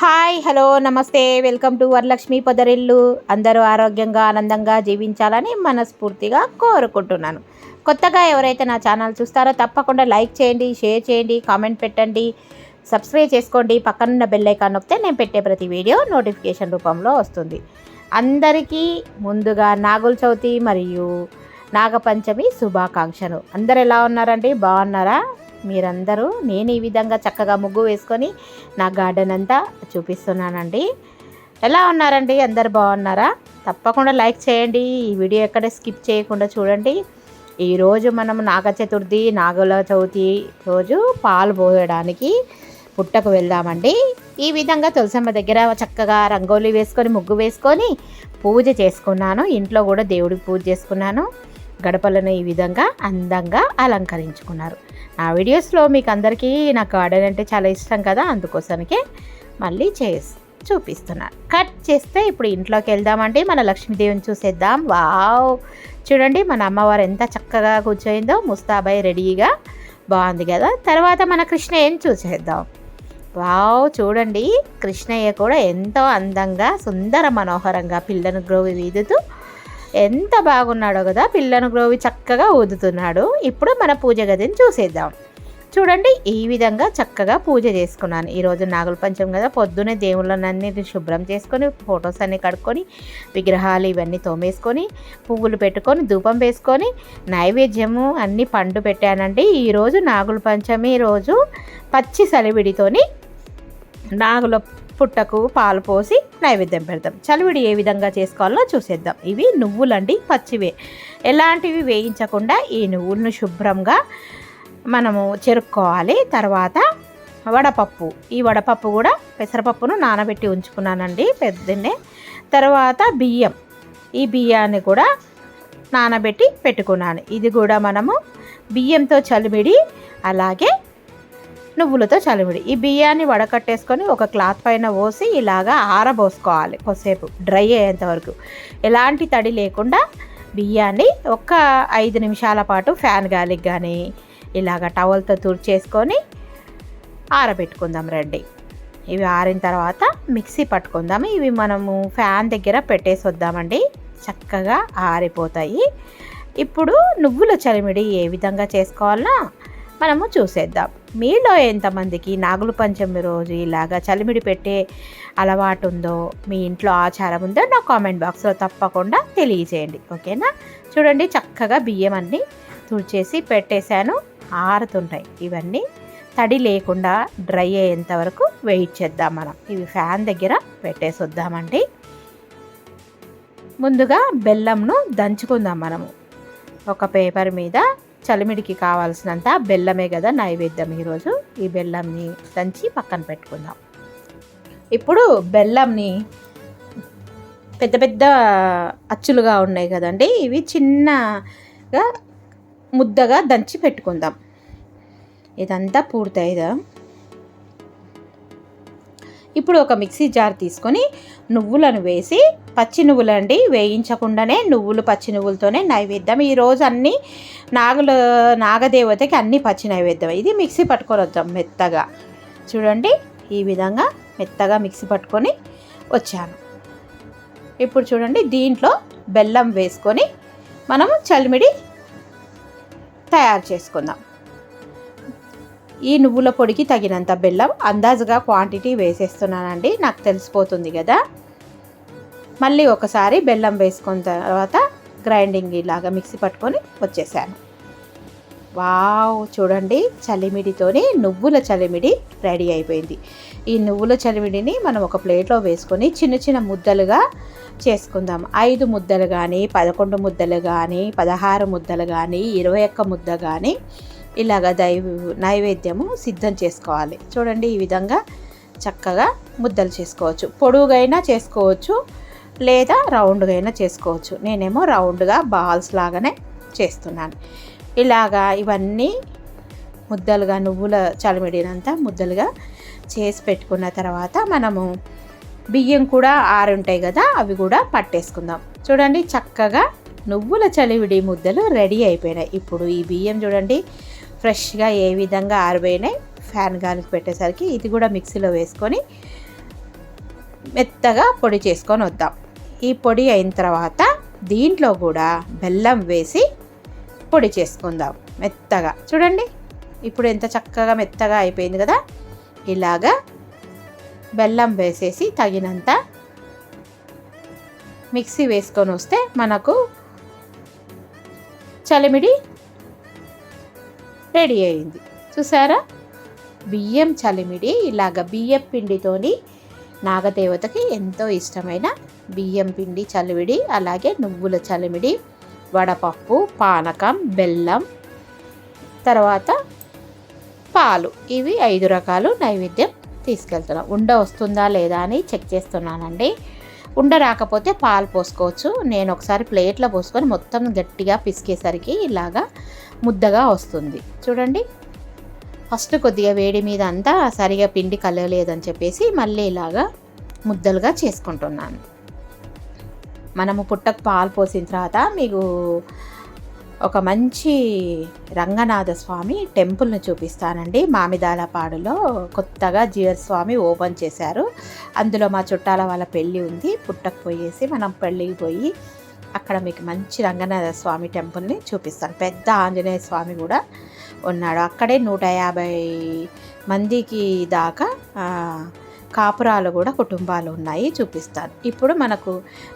Hi hello నమస్తే. Welcome to Varalakshmi Podarillu. అందరూ ఆరోగ్యంగా ఆనందంగా జీవించాలని మనస్ఫూర్తిగా కోరుకుంటున్నాను. కొత్తగా ఎవరైతే నా ఛానల్ చూస్తారో తప్పకుండా లైక్ చేయండి షేర్ చేయండి కామెంట్ పెట్టండి సబ్స్క్రైబ్ చేసుకోండి. పక్కనున్న బెల్ ఐకాన్ నొక్కితే నేను పెట్టే ప్రతి వీడియో నోటిఫికేషన్ రూపంలో వస్తుంది. అందరికీ ముందుగా నాగుల చవితి మరియు నాగపంచమి శుభాకాంక్షలు. అందరు ఎలా ఉన్నారండి? బాగున్నారా? మీరందరూ నేను ఈ విధంగా చక్కగా ముగ్గు వేసుకొని నా గార్డెన్ అంతా చూపిస్తున్నానండి. ఎలా ఉన్నారండి? అందరు బాగున్నారా? తప్పకుండా లైక్ చేయండి. ఈ వీడియో ఎక్కడ స్కిప్ చేయకుండా చూడండి. ఈరోజు మనం నాగ చతుర్థి నాగుల చవితి రోజు పాలు పోయడానికి పుట్టకు వెళ్దామండి. ఈ విధంగా తులసమ్మ దగ్గర చక్కగా రంగోలీ వేసుకొని ముగ్గు వేసుకొని పూజ చేసుకున్నాను. ఇంట్లో కూడా దేవుడికి పూజ చేసుకున్నాను. గడపలను ఈ విధంగా అందంగా అలంకరించుకున్నారు. నా వీడియోస్లో మీకు అందరికీ నా గార్డెన్ అంటే చాలా ఇష్టం కదా అందుకోసానికే మళ్ళీ చేసి చూపిస్తున్నాను కట్ చేస్తే ఇప్పుడు ఇంట్లోకి వెళ్దామంటే మన లక్ష్మీదేవిని చూసేద్దాం. వావ్! చూడండి మన అమ్మవారు ఎంత చక్కగా కూర్చోయిందో ముస్తాబాయ్ రెడీగా బాగుంది కదా. తర్వాత మన కృష్ణయ్యని చూసేద్దాం. వావ్! చూడండి కృష్ణయ్య కూడా ఎంతో అందంగా సుందర మనోహరంగా పిల్లను గ్రోవి వీదుతూ ఎంత బాగున్నాడో కదా పిల్లను గ్రోవి చక్కగా ఊదుతున్నాడు. ఇప్పుడు మన పూజ గదిని చూసేద్దాం. చూడండి ఈ విధంగా చక్కగా పూజ చేసుకున్నాను. ఈరోజు నాగుల పంచం కదా పొద్దునే దేవుళ్ళనన్నిటిని శుభ్రం చేసుకొని ఫొటోస్ అన్నీ కడుక్కొని విగ్రహాలు ఇవన్నీ తోమేసుకొని పువ్వులు పెట్టుకొని ధూపం వేసుకొని నైవేద్యము అన్నీ పండు పెట్టానండి. ఈరోజు నాగుల పంచమి రోజు పచ్చి సలివిడితోని నాగుల పుట్టకు పాలు పోసి నైవేద్యం పెడతాం. చలివిడి ఏ విధంగా చేసుకోవాలో చూసేద్దాం. ఇవి నువ్వులండి పచ్చివే. ఎలాంటివి వేయించకుండా ఈ నువ్వులను శుభ్రంగా మనము చెరుక్కోవాలి. తర్వాత వడపప్పు. ఈ వడపప్పు కూడా పెసరపప్పును నానబెట్టి ఉంచుకున్నానండి పెద్దన్నే తర్వాత బియ్యం. ఈ బియ్యాన్ని కూడా నానబెట్టి పెట్టుకున్నాను. ఇది కూడా మనము బియ్యంతో చలిమిడి అలాగే నువ్వులతో చలిమిడి ఈ బియ్యాన్ని వడకట్టేసుకొని ఒక క్లాత్ పైన పోసి ఇలాగా ఆరబోసుకోవాలి కొద్దిసేపు డ్రై అయ్యేంత వరకు. ఎలాంటి తడి లేకుండా బియ్యాన్ని ఒక ఐదు నిమిషాల పాటు ఫ్యాన్ గాలికి కానీ ఇలాగ టవల్తో తుడిచేసుకొని ఆరబెట్టుకుందాం రండి. ఇవి ఆరిన తర్వాత మిక్సీ పట్టుకుందాం ఇవి మనము ఫ్యాన్ దగ్గర పెట్టేసి వద్దామండి చక్కగా ఆరిపోతాయి. ఇప్పుడు నువ్వుల చలిమిడి ఏ విధంగా చేసుకోవాలో మనము చూసేద్దాం. మీలో ఎంతమందికి నాగుల పంచమి రోజు ఇలాగా చలిమిడి పెట్టే అలవాటు ఉందో మీ ఇంట్లో ఆచారం ఉందో నా కామెంట్ బాక్స్లో తప్పకుండా తెలియజేయండి. ఓకేనా? చూడండి చక్కగా బియ్యం అన్నీ తుడిచేసి పెట్టేశాను. ఆరుతుంటాయి. ఇవన్నీ తడి లేకుండా డ్రై అయ్యేంత వరకు వెయిట్ చేద్దాం మనం. ఇవి ఫ్యాన్ దగ్గర పెట్టేసి వద్దామండి ముందుగా బెల్లంను దంచుకుందాం మనము. ఒక పేపర్ మీద చలిమిడికి కావాల్సినంత బెల్లమే కదా నైవేద్యం ఈరోజు. ఈ బెల్లంని దంచి పక్కన పెట్టుకుందాం. ఇప్పుడు బెల్లంని పెద్ద పెద్ద అచ్చులుగా ఉన్నాయి కదండి. ఇవి చిన్నగా ముద్దగా దంచి పెట్టుకుందాం. ఇదంతా పూర్తయిదా? ఇప్పుడు ఒక మిక్సీ జార్ తీసుకొని నువ్వులను వేసి పచ్చి నువ్వులు అండి వేయించకుండానే నువ్వులు పచ్చి నువ్వులతోనే నైవేద్యం. ఈరోజు అన్ని నాగుల నాగదేవతకి అన్ని పచ్చి నైవేద్యం. ఇది మిక్సీ పట్టుకొని వద్దాం మెత్తగా. చూడండి ఈ విధంగా మెత్తగా మిక్సీ పట్టుకొని వచ్చాను. ఇప్పుడు చూడండి దీంట్లో బెల్లం వేసుకొని మనము చలిమిడి తయారు చేసుకుందాం. ఈ నువ్వుల పొడికి తగినంత బెల్లం అందాజుగా క్వాంటిటీ వేసేస్తున్నానండి. నాకు తెలిసిపోతుంది కదా. మళ్ళీ ఒకసారి బెల్లం వేసుకున్న తర్వాత గ్రైండింగ్ ఇలాగా మిక్సీ పట్టుకొని వచ్చేసాను. వావ్! చూడండి చలిమిడితోనే నువ్వుల చలిమిడి రెడీ అయిపోయింది. ఈ నువ్వుల చలిమిడిని మనం ఒక ప్లేట్లో వేసుకొని చిన్న చిన్న ముద్దలుగా చేసుకుందాం. ఐదు ముద్దలు కానీ పదకొండు ముద్దలు కానీ పదహారు ముద్దలు కానీ ఇరవై ఒక్క ముద్ద కానీ ఇలాగ దైవ నైవేద్యము సిద్ధం చేసుకోవాలి. చూడండి ఈ విధంగా చక్కగా ముద్దలు చేసుకోవచ్చు. పొడుగైనా చేసుకోవచ్చు లేదా రౌండ్గా అయినా చేసుకోవచ్చు. నేనేమో రౌండ్గా బాల్స్ లాగానే చేస్తున్నాను. ఇలాగా ఇవన్నీ ముద్దలుగా నువ్వుల చలిమిడినంత ముద్దలుగా చేసి పెట్టుకున్న తర్వాత మనము బియ్యం కూడా ఆరుంటాయి కదా అవి కూడా పట్టేసుకుందాం. చూడండి చక్కగా నువ్వుల చలివిడి ముద్దలు రెడీ అయిపోయినాయి. ఇప్పుడు ఈ బియ్యం చూడండి ఫ్రెష్గా ఏ విధంగా ఆరిపోయినాయి ఫ్యాన్ గాలికి పెట్టేసరికి ఇది కూడా మిక్సీలో వేసుకొని మెత్తగా పొడి చేసుకొని వద్దాం. ఈ పొడి అయిన తర్వాత దీంట్లో కూడా బెల్లం వేసి పొడి చేసుకుందాం మెత్తగా. చూడండి ఇప్పుడు ఎంత చక్కగా మెత్తగా అయిపోయింది కదా? ఇలాగా బెల్లం వేసేసి తగినంత మిక్సీ వేసుకొని వస్తే మనకు చలిమిడి రెడీ అయింది. చూసారా? బియ్యం చలిమిడి ఇలాగ బియ్యం పిండితోని నాగదేవతకి ఎంతో ఇష్టమైన బియ్యం పిండి చలివిడి అలాగే నువ్వుల చలిమిడి వడపప్పు పానకం బెల్లం తర్వాత పాలు. ఇవి ఐదు రకాలు నైవేద్యం తీసుకెళ్తున్నాం. ఉండ వస్తుందా లేదా అని చెక్ చేస్తున్నానండి. ఉండ రాకపోతే పాలు పోసుకోవచ్చు. నేను ఒకసారి ప్లేట్లో పోసుకొని మొత్తం గట్టిగా పిసికేసరికి ఇలాగా ముద్దగా వస్తుంది. చూడండి. ఫస్ట్ కొద్దిగా వేడి మీద అంతా సరిగా పిండి కలగలేదని చెప్పేసి మళ్ళీ ఇలాగా ముద్దలుగా చేసుకుంటున్నాను. మనము పుట్టకు పాలు పోసిన తర్వాత మీకు ఒక మంచి రంగనాథ స్వామి టెంపుల్ని చూపిస్తానండి. మామిదాలపాడులో కొత్తగా జియర్ స్వామి ఓపెన్ చేశారు. అందులో మా చుట్టాల వాళ్ళ పెళ్ళి ఉంది. పుట్టకు పోయేసి మనం పెళ్ళికి పోయి అక్కడ మీకు మంచి రంగనాథ స్వామి టెంపుల్ని చూపిస్తాను. పెద్ద ఆంజనేయ స్వామి కూడా ఉన్నాడు. అక్కడే నూట యాభై మందికి దాకా కాపురాలు కూడా కుటుంబాలు ఉన్నాయి చూపిస్తాను. ఇప్పుడు మనకు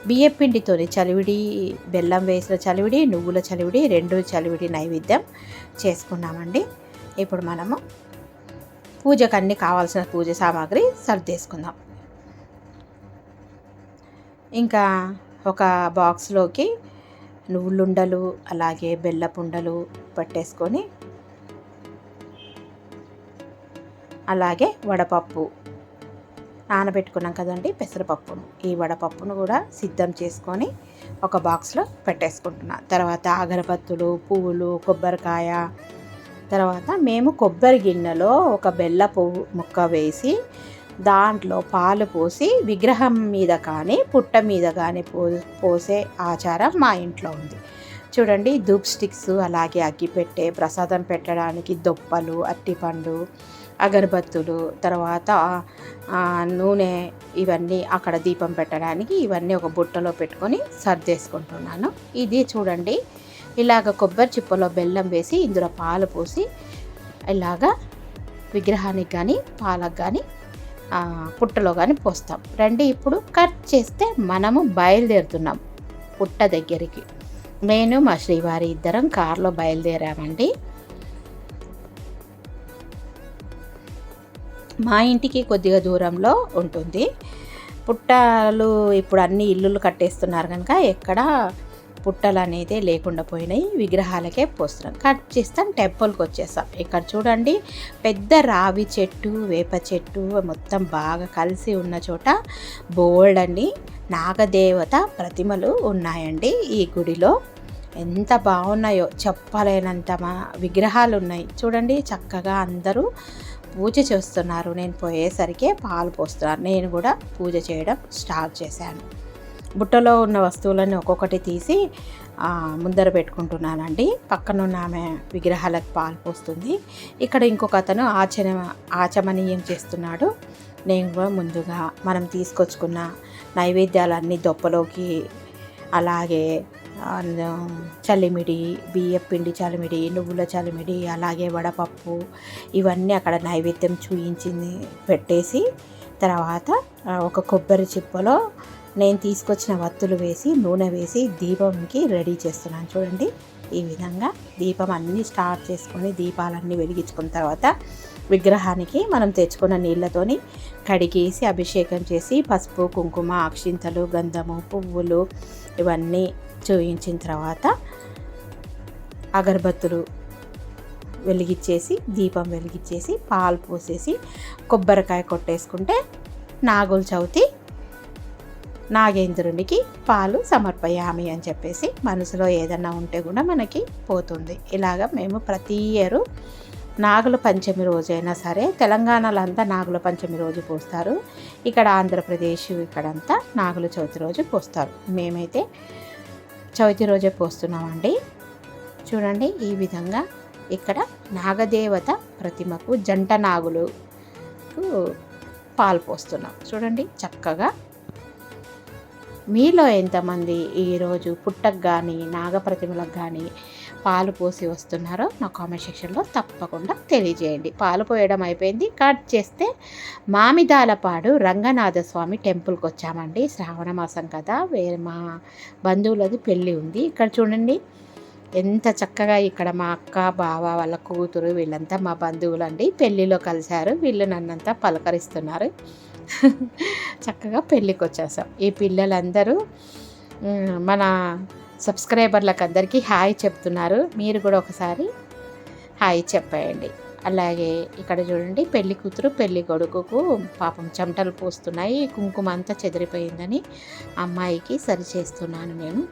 బియ్యపిండితోని చలివిడి బెల్లం వేసిన చలివిడి నువ్వుల చలివిడి రెండు చలివిడి నైవేద్యం చేసుకున్నామండి. ఇప్పుడు మనము పూజకు అన్ని కావాల్సిన పూజ సామాగ్రి సర్దేసుకుందాం. ఇంకా ఒక బాక్స్లోకి నువ్వులుండలు అలాగే బెల్లపుండలు పట్టేసుకొని అలాగే వడపప్పు నానబెట్టుకున్నాం కదండి పెసరపప్పును ఈ వడపప్పును కూడా సిద్ధం చేసుకొని ఒక బాక్స్లో పెట్టేసుకుంటున్నా. తర్వాత అగరబత్తులు పువ్వులు కొబ్బరికాయ తర్వాత మేము కొబ్బరి గిన్నెలో ఒక బెల్ల పువ్వు ముక్క వేసి దాంట్లో పాలు పోసి విగ్రహం మీద కానీ పుట్ట మీద కానీ పో పోసే ఆచారం మా ఇంట్లో ఉంది. చూడండి ధూప్ స్టిక్స్ అలాగే అగ్గి పెట్టే ప్రసాదం పెట్టడానికి దొప్పలు అట్టిపండు అగరబత్తులు తర్వాత నూనె ఇవన్నీ అక్కడ దీపం పెట్టడానికి ఇవన్నీ ఒక బుట్టలో పెట్టుకొని సర్దేసుకుంటున్నాను. ఇది చూడండి ఇలాగ కొబ్బరి చిప్పలో బెల్లం వేసి ఇందులో పాలు పోసి ఇలాగా విగ్రహానికి కానీ పాలకు కానీ పుట్టలో కానీ పోస్తాం. రండి ఇప్పుడు కట్ చేస్తే మనము బయలుదేరుతున్నాం. పుట్ట దగ్గరికి. నేను మా శ్రీవారి ఇద్దరం కారులో బయలుదేరామండి. మా ఇంటికి కొద్దిగా దూరంలో ఉంటుంది. పుట్టలు ఇప్పుడు అన్ని ఇల్లులు కట్టేస్తున్నారు కనుక ఎక్కడ పుట్టలు అనేది లేకుండా పోయినాయి. విగ్రహాలకే పోస్తున్నాం. కట్ చేస్తాం టెంపుల్కి వచ్చేస్తాం. ఇక్కడ చూడండి పెద్ద రావి చెట్టు వేప చెట్టు మొత్తం బాగా కలిసి ఉన్న చోట బోల్డ్ అండి. నాగదేవత ప్రతిమలు ఉన్నాయండి ఈ గుడిలో. ఎంత బాగున్నాయో చెప్పలేనంత మా విగ్రహాలు ఉన్నాయి. చూడండి చక్కగా అందరూ పూజ చేస్తున్నారు. నేను పోయేసరికి పాలు పోస్తున్నారు. నేను కూడా పూజ చేయడం స్టార్ట్ చేశాను. బుట్టలో ఉన్న వస్తువులన్నీ ఒక్కొక్కటి తీసి ముందర పెట్టుకుంటున్నానండి. పక్కనున్న ఆమె విగ్రహాలకు పాలు పోస్తుంది. ఇక్కడ ఇంకొక అతను ఆచన ఆచమనీయం చేస్తున్నాడు. నేను కూడా ముందుగా మనం తీసుకొచ్చుకున్న నైవేద్యాలన్నీ దొప్పలోకి అలాగే చలిమిడి బియ్యపిండి చలిమిడి నువ్వుల చలిమిడి అలాగే వడపప్పు ఇవన్నీ అక్కడ నైవేద్యం చూయించింది పెట్టేసి తర్వాత ఒక కొబ్బరి చిప్పలో నేను తీసుకొచ్చిన వత్తులు వేసి నూనె వేసి దీపంకి రెడీ చేస్తున్నాను. చూడండి ఈ విధంగా దీపం అన్నీ స్టార్ట్ చేసుకొని దీపాలన్నీ వెలిగించుకున్న తర్వాత విగ్రహానికి మనం తెచ్చుకున్న నీళ్ళతోని కడిగేసి అభిషేకం చేసి పసుపు కుంకుమ అక్షింతలు గంధము పువ్వులు ఇవన్నీ చూయించిన తర్వాత అగరబత్తులు వెలిగించేసి దీపం వెలిగించేసి పాలు పోసేసి కొబ్బరికాయ కొట్టేసుకుంటే నాగుల చవితి నాగేంద్రునికి పాలు సమర్పయామి అని చెప్పేసి మనసులో ఏదన్నా ఉంటే కూడా మనకి పోతుంది. ఇలాగ మేము ప్రతి ఇయరు నాగుల పంచమి రోజైనా సరే తెలంగాణలో అంతా నాగుల పంచమి రోజు పోస్తారు. ఇక్కడ ఆంధ్రప్రదేశ్ ఇక్కడంతా నాగుల చవితి రోజు పోస్తారు. మేమైతే చవితి రోజే పోస్తున్నామండి. చూడండి ఈ విధంగా ఇక్కడ నాగదేవత ప్రతిమకు జంట నాగులు పాలు పోస్తున్నాం. చూడండి చక్కగా మీలో ఎంతమంది ఈరోజు పుట్టకు కానీ నాగప్రతిమలకు కానీ పాలు పోసి వస్తున్నారో నా కామెంట్ సెక్షన్లో తప్పకుండా తెలియజేయండి. పాలు పోయడం అయిపోయింది. కట్ చేస్తే మామిదాలపాడు రంగనాథ స్వామి టెంపుల్కి వచ్చామండి. శ్రావణ మాసం కదా వేరే మా బంధువులది పెళ్ళి ఉంది. ఇక్కడ చూడండి ఎంత చక్కగా ఇక్కడ మా అక్క బావ వాళ్ళ కూతురు వీళ్ళంతా మా బంధువులు అండి పెళ్ళిలో కలిశారు. వీళ్ళు నన్నంతా పలకరిస్తున్నారు. చక్కగా పెళ్ళికి వచ్చేసాం ఈ పిల్లలందరూ మన సబ్స్క్రైబర్లకు అందరికీ హాయ్ చెప్తున్నారు. మీరు కూడా ఒకసారి హాయ్ చెప్పేయండి. అలాగే ఇక్కడ చూడండి పెళ్ళి కూతురు పెళ్ళి కొడుకుకు పాపం చెమటలు పోస్తున్నాయి కుంకుమ అంతా చెదిరిపోయిందని అమ్మాయికి సరి చేస్తున్నాను నేను.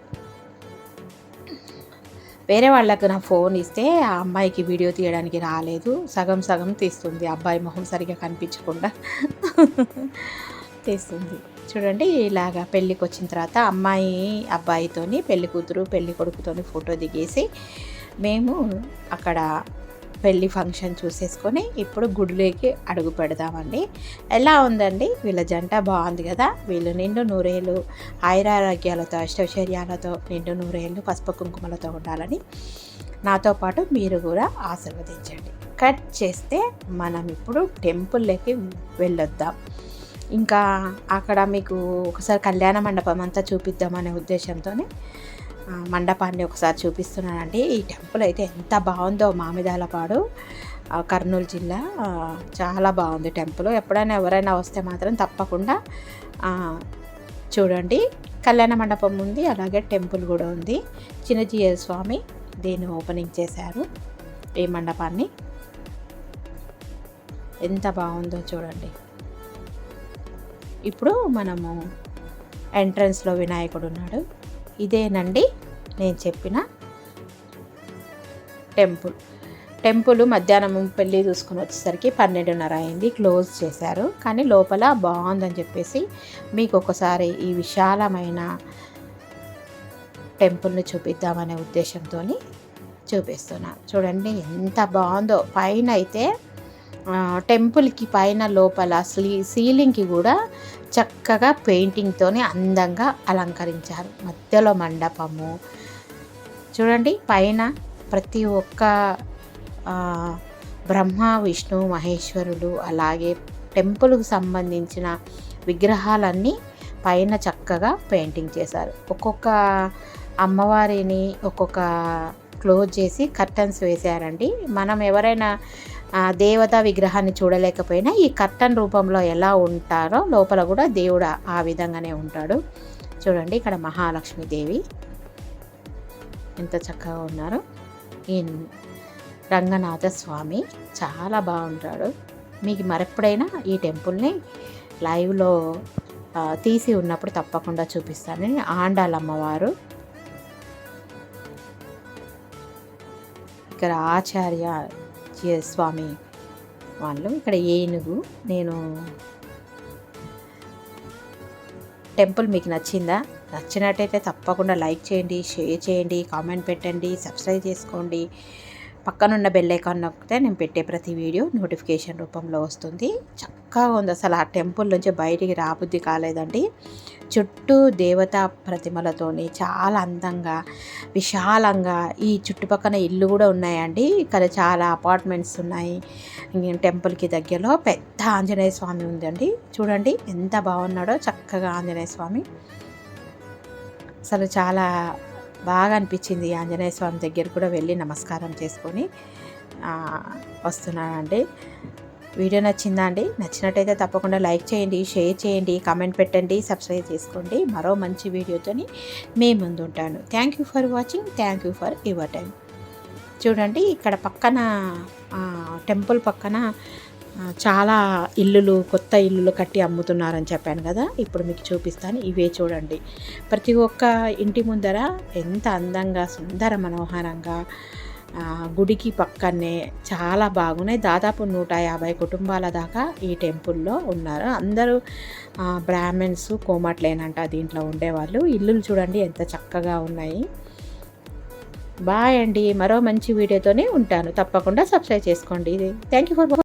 వేరే వాళ్ళకు నా ఫోన్ ఇస్తే ఆ అమ్మాయికి వీడియో తీయడానికి రాలేదు. సగం సగం తీస్తుంది. అబ్బాయి మొహం సరిగా కనిపించకుండా తీస్తుంది. చూడండి ఇలాగా పెళ్ళికి వచ్చిన తర్వాత అమ్మాయి అబ్బాయితోని పెళ్ళి కూతురు పెళ్ళి కొడుకుతోని ఫోటో దిగేసి మేము అక్కడ పెళ్ళి ఫంక్షన్ చూసేసుకొని ఇప్పుడు గుడిలోకి అడుగు పెడదామండి. ఎలా ఉందండి? వీళ్ళ జంట బాగుంది కదా? వీళ్ళు నిండు నూరేళ్ళు ఆయురారోగ్యాలతో అష్టైశ్వర్యాలతో నిండు నూరేళ్ళు పసుపు కుంకుమలతో ఉండాలని నాతో పాటు మీరు కూడా ఆశీర్వదించండి. కట్ చేస్తే మనం ఇప్పుడు టెంపుల్లోకి వెళ్ళొద్దాం. ఇంకా అక్కడ మీకు ఒకసారి కళ్యాణ మండపం అంతా చూపిద్దామనే ఉద్దేశంతోనే మండపాన్ని ఒకసారి చూపిస్తున్నానండి. ఈ టెంపుల్ అయితే ఎంత బాగుందో మామిదాలపాడు కర్నూలు జిల్లా. చాలా బాగుంది టెంపుల్. ఎప్పుడైనా ఎవరైనా వస్తే మాత్రం తప్పకుండా చూడండి. కళ్యాణ మండపం ఉంది అలాగే టెంపుల్ కూడా ఉంది. చిన్నజీయ స్వామి దీన్ని ఓపెనింగ్ చేశారు ఈ మండపాన్ని. ఎంత బాగుందో చూడండి. ఇప్పుడు మనము ఎంట్రన్స్లో వినాయకుడు ఉన్నాడు. ఇదేనండి నేను చెప్పిన టెంపుల్. టెంపుల్ మధ్యాహ్నం పెళ్ళి చూసుకుని వచ్చేసరికి పన్నెండున్నర అయింది క్లోజ్ చేశారు. కానీ లోపల బాగుందని చెప్పేసి మీకు ఒకసారి ఈ విశాలమైన టెంపుల్ని చూపిద్దామనే ఉద్దేశంతో చూపిస్తున్నాను చూడండి ఎంత బాగుందో. పైన అయితే టెంపుల్కి పైన లోపల సీ సీలింగ్కి కూడా చక్కగా పెయింటింగ్తోనే అందంగా అలంకరించారు. మధ్యలో మండపము. చూడండి పైన ప్రతి ఒక్క బ్రహ్మ విష్ణు మహేశ్వరుడు అలాగే టెంపుల్కు సంబంధించిన విగ్రహాలన్నీ పైన చక్కగా పెయింటింగ్ చేశారు. ఒక్కొక్క అమ్మవారిని ఒక్కొక్క క్లోజ్ చేసి కర్టన్స్ వేశారండి. మనం ఎవరైనా దేవతా విగ్రహాన్ని చూడలేకపోయినా ఈ కర్టన్ రూపంలో ఎలా ఉంటారో లోపల కూడా దేవుడు ఆ విధంగానే ఉంటాడు. చూడండి ఇక్కడ మహాలక్ష్మీదేవి ఎంత చక్కగా ఉన్నారు. ఈ రంగనాథ స్వామి చాలా బాగుంటాడు. మీకు మరెప్పుడైనా ఈ టెంపుల్ని లైవ్లో తీసి ఉన్నప్పుడు తప్పకుండా చూపిస్తాను. ఆండాలమ్మవారు ఇక్కడ ఆచార్య స్వామి వాళ్ళు ఇక్కడ ఏనుగు. నేను టెంపుల్ మీకు నచ్చిందా? నచ్చినట్టయితే తప్పకుండా లైక్ చేయండి షేర్ చేయండి కామెంట్ పెట్టండి సబ్స్క్రైబ్ చేసుకోండి. పక్కనున్న బెల్ ఐకాన్ నొక్కితే నేను పెట్టే ప్రతి వీడియో నోటిఫికేషన్ రూపంలో వస్తుంది. చక్కగా ఉంది అసలు ఆ టెంపుల్ నుంచి బయటికి రాబుద్ది కాలేదండి. చుట్టూ దేవతా ప్రతిమలతోని చాలా అందంగా విశాలంగా ఈ చుట్టుపక్కల ఇల్లు కూడా ఉన్నాయండి. ఇక్కడ చాలా అపార్ట్మెంట్స్ ఉన్నాయి. టెంపుల్కి దగ్గరలో పెద్ద ఆంజనేయ స్వామి ఉందండి. చూడండి ఎంత బాగున్నాడో చక్కగా ఆంజనేయ స్వామి. అసలు చాలా బాగా అనిపించింది ఆంజనేయ స్వామి దగ్గర కూడా వెళ్ళి నమస్కారం చేసుకొని వస్తున్నానండి. వీడియో నచ్చిందా అండి? నచ్చినట్టయితే తప్పకుండా లైక్ చేయండి షేర్ చేయండి కామెంట్ పెట్టండి సబ్స్క్రైబ్ చేసుకోండి. మరో మంచి వీడియోతోని మీ ముందు ఉంటాను. Thank you for watching thank you for your time చూడండి ఇక్కడ పక్కన టెంపుల్ పక్కన చాలా ఇల్లులు కొత్త ఇల్లులు కట్టి అమ్ముతున్నారని చెప్పాను కదా. ఇప్పుడు మీకు చూపిస్తాను. ఇవే చూడండి. ప్రతి ఒక్క ఇంటి ముందర ఎంత అందంగా సుందర మనోహరంగా గుడికి పక్కనే చాలా బాగున్నాయి. దాదాపు నూట యాభై కుటుంబాల దాకా ఈ టెంపుల్లో ఉన్నారు. అందరూ బ్రాహ్మణ్స్ కోమట్లేనంట దీంట్లో ఉండేవాళ్ళు. ఇల్లులు చూడండి ఎంత చక్కగా ఉన్నాయి. బాయ్ అండి. మరో మంచి వీడియోతోనే ఉంటాను. తప్పకుండా సబ్స్క్రైబ్ చేసుకోండి. Thank you for